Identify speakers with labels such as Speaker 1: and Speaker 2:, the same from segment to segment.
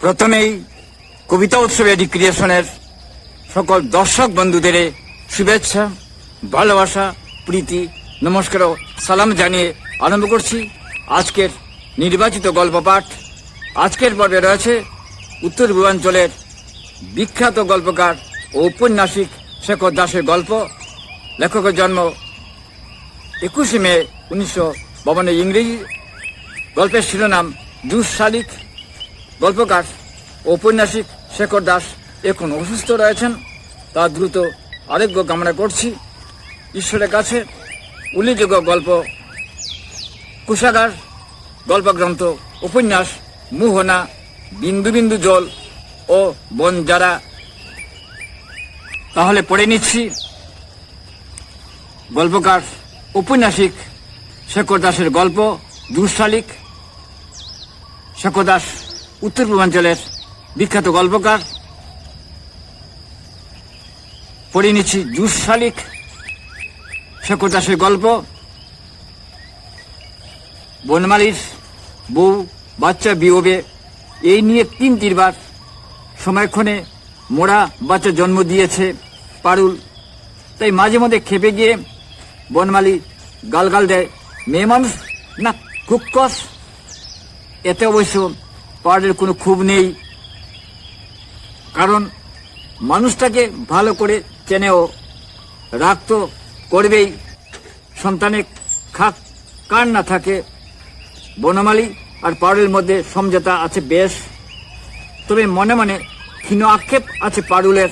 Speaker 1: প্রথমেই কবিতা উৎসব এডি ক্রিয়েশনের সকল দর্শক বন্ধুদের শুভেচ্ছা, ভালোবাসা, প্রীতি, নমস্কার ও সালাম জানিয়ে আরম্ভ করছি আজকের নির্বাচিত গল্প পাঠ আজকের পর্বে রয়েছে উত্তর পূর্বাঞ্চলের বিখ্যাত গল্পকার ও ঔপন্যাসিক শেখর দাসের গল্প। লেখকের জন্ম একুশে মে উনিশশো বাবনে ইংরেজি। গল্পের শিরোনাম জুস শালিক। গল্পকার, ঔপন্যাসিক শেখর দাস এখন অসুস্থ রয়েছেন? তার দ্রুত আরোগ্য কামনা করছি। ঈশ্বরের কাছে উল্লেখযোগ্য গল্প। কুষাগার, গল্পগ্রন্থ, উপন্যাস, মোহনা, বিন্দু বিন্দু জল ও বনজারা। তাহলে পড়ে নিচ্ছি। গল্পকার, ঔপন্যাসিক শেখর দাসের গল্প দুঃশালিক শেখর দাস উত্তর পূর্বাঞ্চলের বিখ্যাত গল্পকার পড়ে নিচ্ছি জুস শালিক শেখর দাসের গল্প। বনমালির বউ বাচ্চা বিয়োগে এই নিয়ে তিন তিনবার সময়ক্ষণে মোড়া বাচ্চা জন্ম দিয়েছে পারুল। তাই মাঝে মধ্যে খেপে গিয়ে বনমালি গালগাল দেয়, মেয়ে মানুষ, না কুক্কস এতে অবশ্য পাহাড়ের কোনো ক্ষোভ নেই। কারণ মানুষটাকে ভালো করে চেনেও, রাগ তো করবেই। সন্তানে খাক, কার না থাকে। বনমালী আর পারুলের মধ্যে সমঝোতা আছে বেশ। তবে মনে মনে ক্ষীণ আক্ষেপ আছে পারুলের।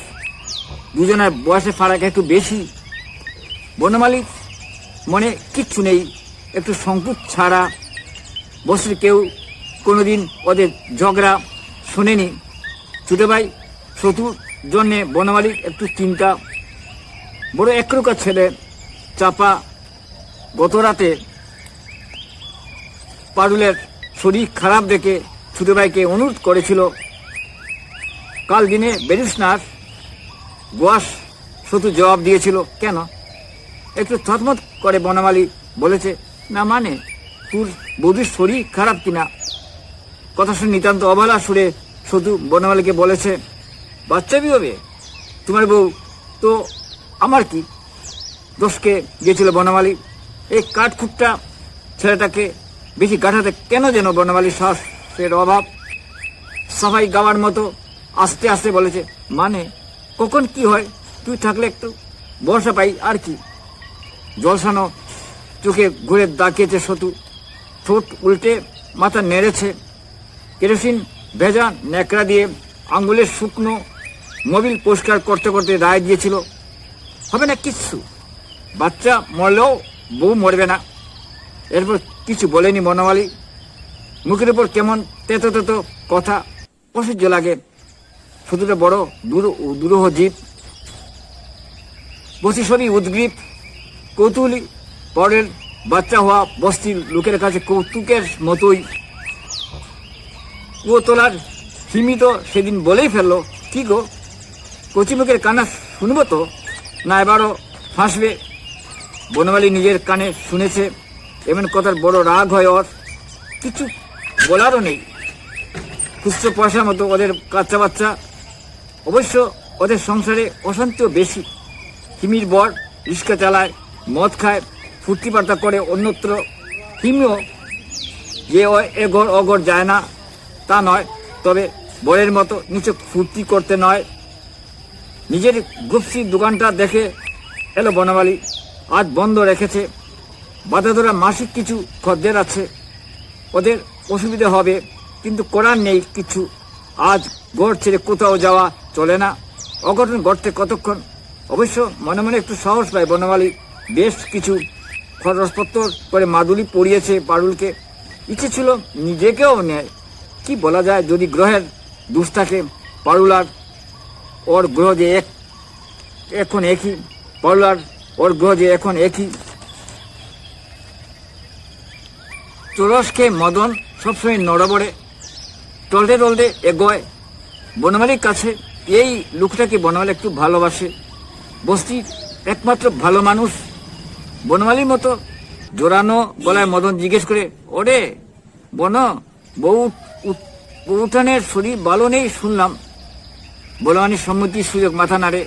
Speaker 1: দুজনের বয়সে ফারাক একটু বেশি। বনমালীর মনে কিচ্ছু নেই, একটু সংকোচ ছাড়া। বসে কেউ কোনোদিন ওদের ঝগড়া শোনেনি। ছোট ভাই শত্রুর জন্যে বনমালীর একটু চিন্তা। বড় একরুকা ছেলে, চাপা, গত রাতে পারুলের শরীর খারাপ দেখে ছোট ভাইকে অনুরোধ করেছিল। কাল দিনে আর। গোয়াস শুধু জবাব দিয়েছিল, কেন? একটু থতমত করে বনমালী বলেছে, না মানে? তোর বৌদির শরীর খারাপ কিনা? কথা শুনে নিতান্ত অবহেলা সুরে শুধু বনমালীকে বলেছে, বাচ্চা বিয়ে তোমার বউ তো আমার কি? দোষকে গিয়েছিল বনমালী। এই কাঠখুট্টা ছেলেটাকে বেশি গাঠাতে কেন যেন বনমালীর শ্বাসের অভাব? সবাই গাওয়ার মতো আস্তে আস্তে বলেছে মানে কখন কি হয়? তুই থাকলে একটু বর্ষা পাই, আর কি? জলসানো চোখে ঘুরে দাঁকিয়েছে সতু। ঠোঁট উল্টে মাথা নেড়েছে। কেরোসিন ভেজা ন্যাকড়া দিয়ে আঙুলের শুকনো মোবিল পরিষ্কার করতে করতে রায় দিয়েছিল। হবে না কিচ্ছু। বাচ্চা মরলেও বউ মরবে না। এরপর কিছু বলেনি বনমালী মুখের উপর কেমন তেতো তেতো কথা অসহ্য লাগে। শুধুটা বড় দূর দুরূহ জীব। বসি সবই উদ্গ্রীব, কৌতূহলী, পরের বাচ্চা হওয়া বস্তির লোকের কাছে কৌতুকের মতোই। কুয়ো তোলার সীমিত সেদিন বলেই ফেলল, কি গো কচিমুখের কান্না শুনব তো? না, এবারও ফাঁসবে। বনমালী নিজের কানে শুনেছে, এমন কথার বড় রাগ হয় ওর। কিছু বলারও নেই। খুচরো পয়সার মতো ওদের কাচ্চা বাচ্চা অবশ্য ওদের সংসারে অশান্তিও বেশি। হিমির বর রিক্সা চালায়, মদ খায় ফুর্তি করে অন্যত্র। হিমিও যে ও এগর অগর যায় না। তা নয়, তবে বরের মতো নিচে ফুর্তি করতে নয়। নিজের গুপসি দোকানটা দেখে এলো বনমালী, আজ বন্ধ রেখেছে। বাধা ধরা মাসিক কিছু খদ্দের আছে। ওদের অসুবিধা হবে, কিন্তু করার নেই কিছু। আজ গড় ছেড়ে কোথাও যাওয়া চলে না। অঘটন ঘটতে কতক্ষণ? অবশ্য মনে মনে একটু সাহস পায় বনমালী। বেশ কিছু খরচপত্র করে মাদুলি পড়িয়েছে পারুলকে ইচ্ছে ছিল নিজেকেও নেয়। কি বলা যায় যদি গ্রহের দুষ থাকে পারুল আর ওর গ্রহ যে এক এখন একই, পারুলার ওর গ্রহ যে এখন একই। চোরস খেয়ে মদন সবসময় নড়বড়ে, টলতে টলতে এগোয়। বনমালীর কাছে এই লোকটাকে বনমালী একটু ভালোবাসে। বস্তির একমাত্র ভালো মানুষ বনমালির মতো। জোরানো গলায় মদন জিজ্ঞেস করে, ওরে বন, বউ উঠানের শরীর ভালো নেই শুনলাম। বলবানির সম্মতির সুযোগ মাথা নাড়ে।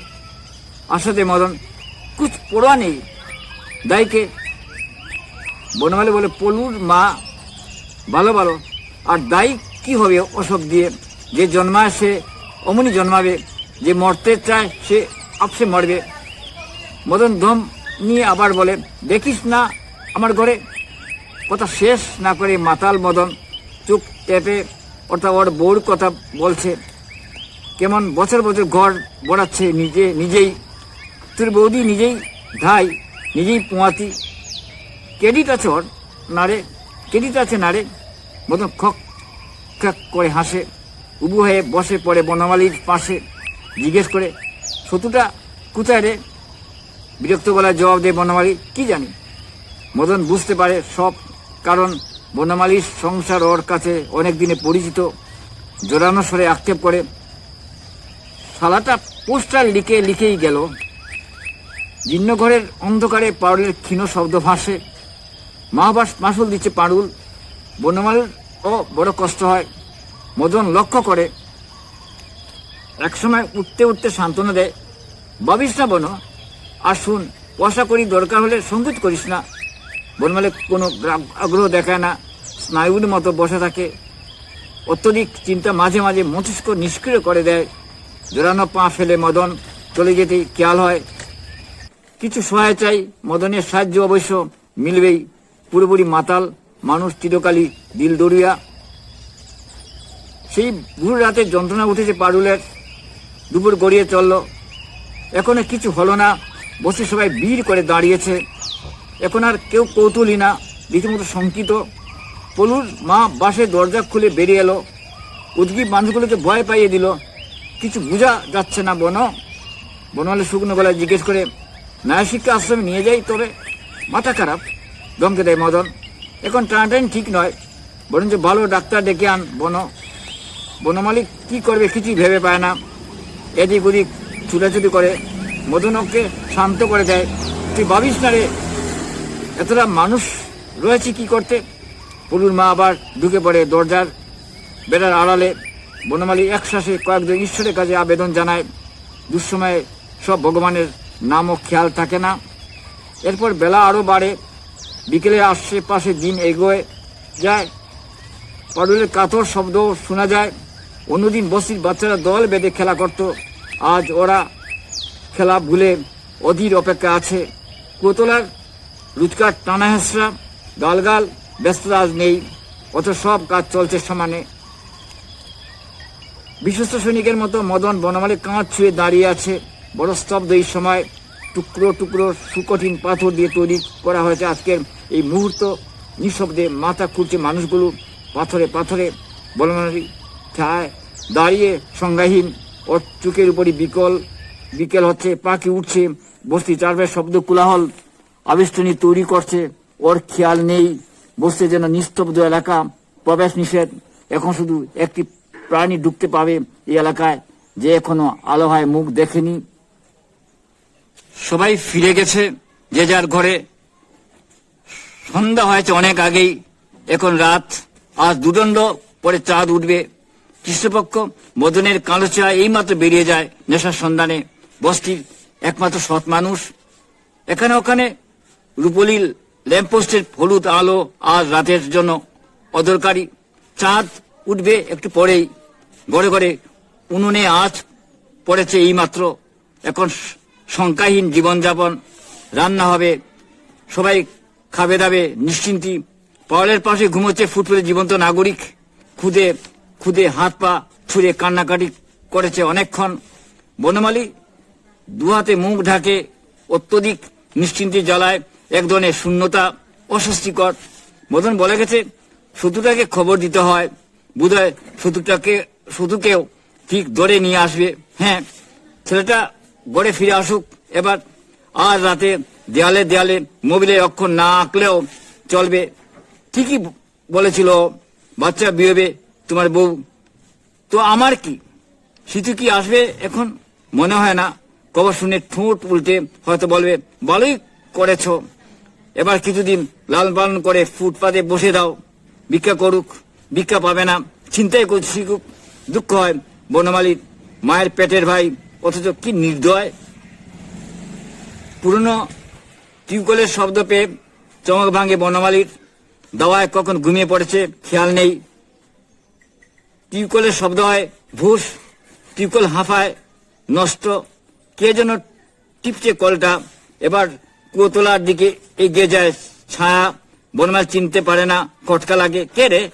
Speaker 1: আসাতে মদন, কুছ পড়োয়া নেই? দাইকে। বনমালী বলে, পলুর মা, ভালো ভালো। আর দায়ী কি হবে ওসব দিয়ে? যে জন্মায় সে অমনি জন্মাবে, যে মরতে চায় সে আপসে মরবে। মদন ধম নিয়ে আবার বলে, দেখিস না আমার ঘরে? কথা শেষ না করে মাতাল মদন চোখ টেপে অর্থাৎ ওর বউর কথা বলছে। কেমন বছর বছর ঘর বড়াচ্ছে, নিজে, নিজেই। তোর বৌদি নিজেই ধাই নিজেই পোঁয়াতি। ক্রেডিট আছে ওর নারে ক্রেডিট আছে নারে মতন খক খক করে হাসে। উবু হয়ে বসে পড়ে বনমালির পাশে। জিজ্ঞেস করে, সতুটা কোথায় রে? বিরক্ত গলায় জবাব দেয় বনমালি, কি জানি? মদন বুঝতে পারে সব কারণ। বনমালীর সংসার ওর কাছে অনেক দিনে পরিচিত। জোরানো স্বরে আক্ষেপ করে, শালাটা পোস্টার লিখে লিখেই গেল। জীর্ণঘরের অন্ধকারে পারুলের ক্ষীণ শব্দ ভাসে। মাহবাস মাসুল দিচ্ছে পারুল। বনমাল ও বড় কষ্ট হয়। মদন লক্ষ্য করে। একসময় উঠতে উঠতে সান্ত্বনা দেয় ভাবিস না বন, আর শুন পয়সা করি দরকার হলে সংকোচ করিস না। বনমালে কোনো আগ্রহ দেখায় না। স্নায়ুর মতো বসে থাকে। অত্যধিক চিন্তা মাঝে মাঝে মস্তিষ্ক নিষ্ক্রিয় করে দেয়। জোরানো পা ফেলে মদন চলে যেতেই খেয়াল হয়। কিছু সহায় চাই মদনের সাহায্য অবশ্য মিলবেই। পুরোপুরি মাতাল মানুষ চিরকালই দিল দরিয়া সেই ভুল রাতে যন্ত্রণা উঠেছে পারুলের। দুপুর গড়িয়ে চলল। এখনও কিছু হলো না। বসে সবাই ভিড় করে দাঁড়িয়েছে। এখন আর কেউ কৌতূহলী না। রীতিমতো শঙ্কিত। পলুর মা বাসে দরজা খুলে বেরিয়ে এলো। উদ্গীব মানুষগুলোকে ভয় পাইয়ে দিল। কিছু বোঝা যাচ্ছে না, বন। বনমালী শুকনো গলায় জিজ্ঞেস করে শিক্ষা আশ্রমে নিয়ে যাই তবে মাথা খারাপ? দমকে দেয় মদন। এখন টানাটাইন ঠিক নয়। বরঞ্চ ভালো ডাক্তার ডেকে আন, বন। বনমালিক কি করবে কিছুই ভেবে পায় না। এদিক ওদিক ছুটাছুটি করে। মদনকে শান্ত করে দেয়। তুই ভাবিস না রে, এতটা মানুষ রয়েছে কি করতে? পলুর মা আবার ঢুকে পড়ে দরজার বেড়ার আড়ালে। বনমালী একশ্বাসে কয়েকজন ঈশ্বরের কাছে আবেদন জানায়, দুঃসময়ে সব ভগবানের নামও খেয়াল থাকে না। এরপর বেলা আরও বাড়ে বিকেলে আশেপাশে দিন এগোয়, যায়। পাডুলের কাতর শব্দ শোনা যায়, অন্যদিন বস্তির বাচ্চারা দল বেঁধে খেলা করত। আজ ওরা খেলা ভুলে অধীর অপেক্ষা আছে। কোতলার রুচকার টানা হেসরা গালগাল ব্যস্ততা আজ নেই অত সব কাজ চলছে সমানে। বিশ্বস্ত সৈনিকের মতো মদন বনমালী কাঁচ ছুঁয়ে দাঁড়িয়ে আছে, বড় স্তব্ধ এই সময়। টুকরো টুকরো সুকঠিন পাথর দিয়ে তৈরি করা হয়েছে আজকের এই মুহূর্ত। নিঃশব্দে মাথা খুঁড়ছে মানুষগুলো, পাথরে পাথরে। বনমালী ঠায় দাঁড়িয়ে সংজ্ঞাহীন, ওর চোখের উপরই বিকল। বিকেল হচ্ছে, পাখি উঠছে, বস্তি চারবার শব্দ কোলাহল। আবেষ্টনী তৈরি করছে, ওর খেয়াল নেই। বসতে যেন নিস্তব্ধ এলাকা, প্রবেশ নিষেধ। এখন শুধু একটি প্রাণী ঢুকতে পাবে এই এলাকায়, যে এখনও আলো হয় মুখ দেখেনি। সবাই ফিরে গেছে, যে যার ঘরে। সন্ধ্যা হয়েছে অনেক আগেই। এখন রাত, আজ দুদণ্ড, পরে চাঁদ উঠবে। কৃষ্ণপক্ষ মদনের কালো চা এইমাত্র বেরিয়ে যায় নেশার সন্ধানে। বস্তির একমাত্র সৎ মানুষ। এখানে ওখানে রূপলীল ল্যাম্পপোস্টের হলুদ আলো আজ রাতের জন্য অদরকারি। চাঁদ উঠবে একটু পরেই। গড়ে গড়ে উনুনে আজ পড়েছে এইমাত্র। এখন শঙ্কাহীন জীবনযাপন। রান্না হবে। সবাই খাবে দাবে নিশ্চিন্তি। পাওয়ালের পাশে ঘুমোচ্ছে ফুটফুটে জীবন্ত নাগরিক। খুদে খুদে হাত পা ছুঁড়ে কান্নাকাটি করেছে অনেকক্ষণ। বনমালী দুহাতে মুখ ঢাকে অত্যধিক নিশ্চিন্তি জ্বালায়। এক ধরনের শূন্যতা, অস্বস্তিকর। মদন বলে গেছে শত্রুটাকে খবর দিতে হয়। বোধহয় শত্রুটাকে শত্রুকেও ঠিক ধরে নিয়ে আসবে। হ্যাঁ ছেলেটা গড়ে ফিরে আসুক। এবার আজ রাতে দেয়ালে দেয়ালে মোবিলে অক্ষর না আঁকলেও চলবে। ঠিকই বলেছিল, বাচ্চা বিয়েবে তোমার বউ। তো আমার কি? শীতু কি আসবে এখন? মনে হয় না। খবর শুনে ঠোঁট উল্টে হয়তো বলবে, ভালোই করেছ। এবার কিছুদিন লালন পালন করে ফুটপাতে বসে দাও। ভিক্ষা করুক, ভিক্ষা পাবে না। চিন্তায় করছি খুব দুঃখ হয়। বনমালীর মায়ের পেটের ভাই, অথচ কি নির্দয়। পুরনো টিউবকলের শব্দ পেয়ে চমক ভাঙে বনমালীর। দাওয়ায় কখন ঘুমিয়ে পড়েছে খেয়াল নেই। টিউবকলের শব্দ হয় ভুস টিউবকল হাঁফায় নষ্ট। কে যেন টিপছে কলটা। এবার কুয়োতলার দিকে এগিয়ে যায়। ছায়া বনমাল চিনতে পারে না খটকা লাগে। কে রে?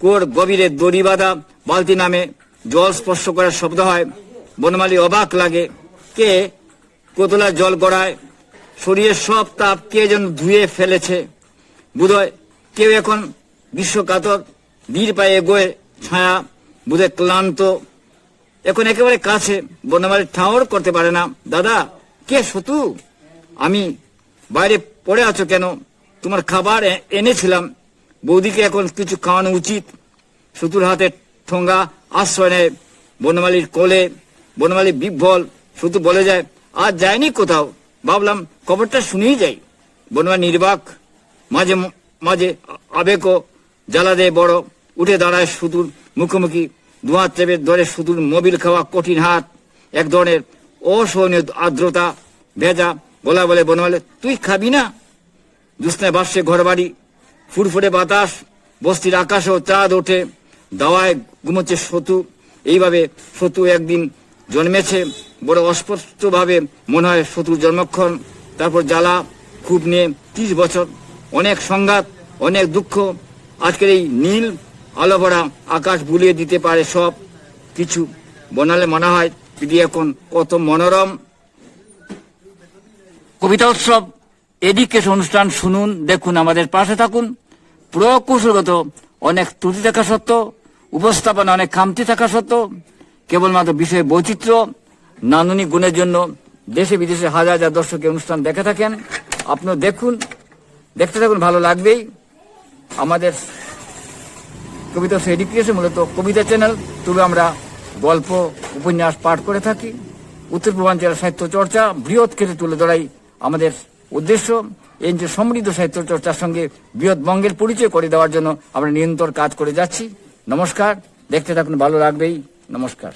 Speaker 1: কুয়োর গভীরে দড়ি বাঁধা, বালতি নামে জল স্পর্শ করার শব্দ হয়। বনমালী অবাক লাগে। কে? কোতলার জল গড়ায়। শরীরের সব তাপ কে যেন ধুয়ে ফেলেছে। বোধহয় কেউ এখন বিশ্বকাতর বীর পায়ে এগোয়। ছায়া বোধহয় ক্লান্ত। এখন একেবারে কাছে। বনমালী ঠাওর করতে পারে না। দাদা, কে সতু আমি বাইরে পড়ে আছো কেন? তোমার খাবার এনেছিলাম। বৌদিকে এখন কিছু খাওয়ানো উচিত। সতুর হাতে ঠোঙ্গা আশ্রয় নেয়। বনমালীর কোলে বনমালী বিভ্বল। সতু বলে যায় আর যায়নি কোথাও? ভাবলাম, খবরটা শুনেই যাই। বনমালী নির্বাক, মাঝে মাঝে আবেগও জ্বালা দেয় বড়। উঠে দাঁড়ায় সুতুর মুখোমুখি। দুহাত চেপে ধরে সুতুর মোবিল খাওয়া কঠিন হাত। এক ধরনের অসহনীয় আর্দ্রতা, ভেজা গলা বলে বনমালে তুই খাবি না? জ্যোৎস্নায় বাসছে ঘর বাড়ি ফুরফুরে বাতাস, বস্তির আকাশেও চাঁদ ওঠে, দাওয়ায় ঘুমোচ্ছে সতু। এইভাবে সতু একদিন জন্মেছে, বড় অস্পষ্টভাবে মনে হয় সতুর জন্মক্ষণ। তারপর জ্বালা খুব নিয়ে ত্রিশ বছর, অনেক সংঘাত, অনেক দুঃখ। আজকের এই নীল আলো ভরা আকাশ বুলিয়ে দিতে পারে সব কিছু। বনালে মনে হয় পৃথিবী এখন কত মনোরম। কবিতা উৎসব এডিকেশন অনুষ্ঠান শুনুন, দেখুন আমাদের পাশে থাকুন। প্রকৌশলগত অনেক ত্রুটি থাকা সত্ত্বেও, উপস্থাপনা অনেক খামতি থাকা সত্ত্বেও, কেবলমাত্র বিষয় বৈচিত্র্য, নান্দনিক গুণের জন্য দেশে বিদেশে হাজার হাজার দর্শকের অনুষ্ঠান দেখে থাকেন। আপনিও দেখুন, দেখতে থাকুন, ভালো লাগবেই। আমাদের কবিতা এডুকেশন মূলত কবিতা চ্যানেল, তবে আমরা গল্প, উপন্যাস পাঠ করে থাকি। উত্তর পূর্বাঞ্চলের সাহিত্য চর্চা, বৃহৎ ক্ষেত্রে তুলে ধরাই আমাদের উদ্দেশ্য এই যে সমৃদ্ধ সাহিত্য চর্চার সঙ্গে বৃহৎ বঙ্গের পরিচয় করে দেওয়ার জন্য আমরা নিরন্তর কাজ করে যাচ্ছি। নমস্কার, দেখতে থাকুন, ভালো লাগবেই। নমস্কার।